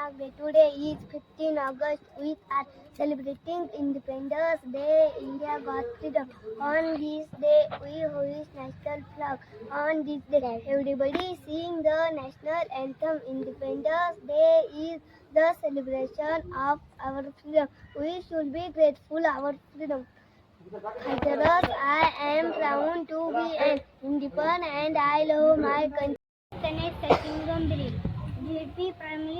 Today is 15 August. We are celebrating Independence Day. India got freedom. On this day, we hoist national flag. On this day, everybody sing the national anthem. Independence Day is the celebration of our freedom. We should be grateful our freedom. Hatteras, I am proud to be an independent and I love my country.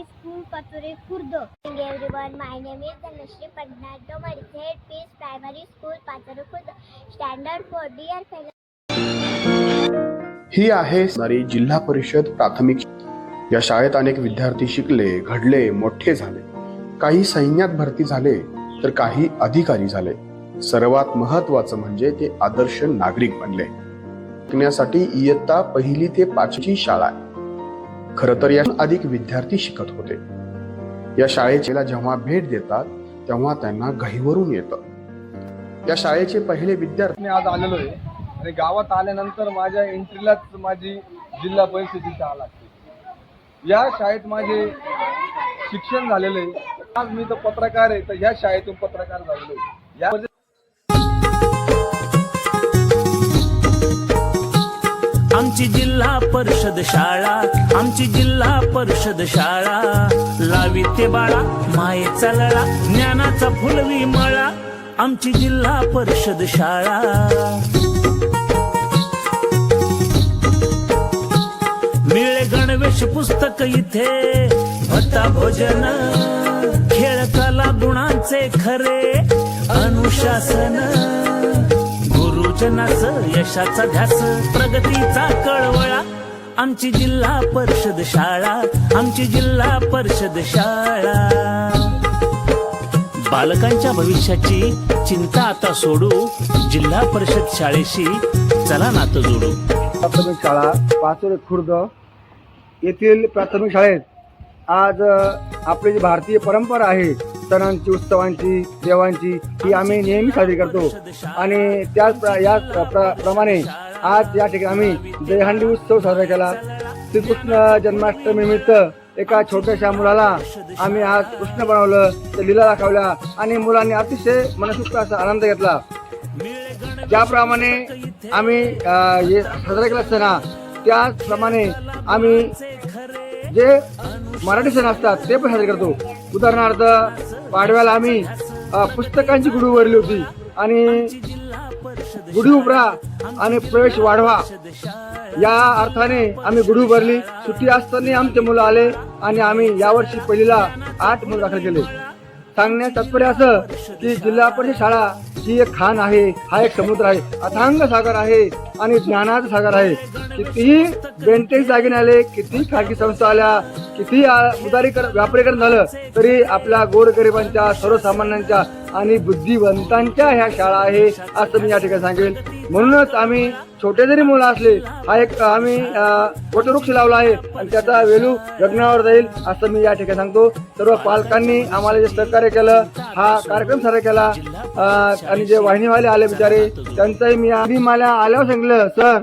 Primary School, Pature, Kurd. everyone, my name is Dhanashri Padnato Madithet piece Primary School, Pature, Kurd. Standard 4 dear fellow. ही आहे सारी जिल्हा परिषद प्राथमिक या शाळेत अनेक विद्यार्थी शिकले घडले मोठे झाले काही सैन्यात भरती झाले तर काही अधिकारी झाले सर्वात महत्वाचं म्हणजे ते आदर्श नागरिक बनले शिकण्यासाठी इयत्ता पहिली ते पाचवी शाळा आहे खर तर या अधिक विद्यार्थी शिकत होते. या शाळेला जेव्हा भेट देतात तेव्हा त्यांना घाईवरून येतं. या शाळेचे पहिले विद्यार्थी मी आज आलेलो आहे. आणि गावात आल्यानंतर माझ्या एंट्रीलाच माझी जिल्हा परिषदेची शाळा लागते. या शाळेत माझे शिक्षण झालेलं आहे. आज मी तर पत्रकार आहे तर या शाळेतून पत्रकार झालेलो आहे. या आमची जिल्हा परिषद शाळा आमची जिल्हा परिषद शाळा. लावी ते बाळा मायेचा लळा ज्ञानाचा फुलवी मळा आमची जिल्हा परिषद शाळा. मिळे गणवेश पुस्तक इथे भत्ता भोजन. खेळ कला गुणांचे खरे अनुशासन. वाचनाच यशाचा ध्यास प्रगतीचा कळवळा. आमची जिल्हा परिषद शाळा आमची जिल्हा परिषद शाळा. बालकांच्या भविष्याची चिंता आता सोडू जिल्हा परिषद शाळेशी चला नातं जोडू. प्राथमिक शाळा पाचोरे खुर्द येथील प्राथमिक शाळेत आज आपली जी भारतीय परंपरा आहे सणांची उत्सवांची देवांची ही आम्ही नेहमी साजरी करतो. आणि त्याच प्र- याच प्र- प्रमाणे आज या ठिकाणी आम्ही दहीहंडी उत्सव साजरा केला. श्रीकृष्ण जन्माष्टमीनिमित्त एका छोट्याशा मुलाला आम्ही आज कृष्ण बनवलं ते लीला दाखवल्या आणि मुलांनी अतिशय मनसुक्त असा आनंद घेतला. ज्याप्रमाणे आम्ही हे साजरा केला असताना त्याचप्रमाणे आम्ही जे मराठी सण असतात ते पण साजरे करतो. उदाहरणार्थ पाडव्याला आम्ही पुस्तकांची गुढी उभारली होती. आणि गुढी उभरा आणि प्रवेश वाढवा या अर्थाने आम्ही गुढी उभारली. सुट्टी असताना आमचे मुलं आले आणि आम्ही यावर्षी पहिलीला आठ मुलं दाखल केले. सांगण्यात तात्पर्य असं की जिल्हा परिषद शाळा ही एक खान आहे हा एक समुद्र आहे अथांग सागर आहे आणि ज्ञानाचा सागर आहे. कितीही बेंटेक्स दागिने आले किती खाजगी संस्था आल्या किती उदारीकर उदारीकरण व्यापारीकरण झालं तरी आपल्या गोरगरिबांच्या सर्वसामान्यांच्या आणि बुद्धिवंतांच्या ह्या शाळा आहे असं मी या ठिकाणी सांगेन. म्हणूनच आम्ही छोटे जरी मुलं असले हा एक आम्ही वटवृक्ष लावला आहे आणि त्याचा वेलू लग्नावर जाईल असं मी या ठिकाणी सांगतो. सर्व पालकांनी आम्हाला जे सहकार्य केलं हा कार्यक्रम साजरा केला. आणि जे वाहिनीवाले आले बिचारे त्यांचाही मी आधी मला आल्यावर सांगितलं सर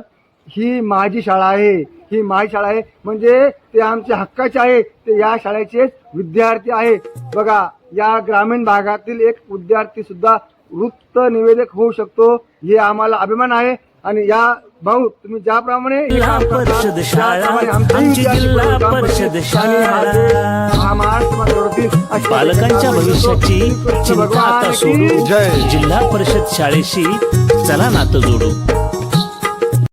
ही माझी शाळा आहे. ही माझी शाळा आहे. म्हणजे ते आमच्या हक्काचे आहे. ते या शाळेचे विद्यार्थी आहे बघा या ग्रामीण भागातील एक विद्यार्थी सुद्धा वृत्त निवेदक होऊ शकतो. हे आम्हाला अभिमान आहे. आणि या भाऊ तुम्ही ज्याप्रमाणे आमची बालकांच्या भविष्याची चिंता आता सोडू जय. जिल्हा परिषद शाळेशी चला नातं जोडू.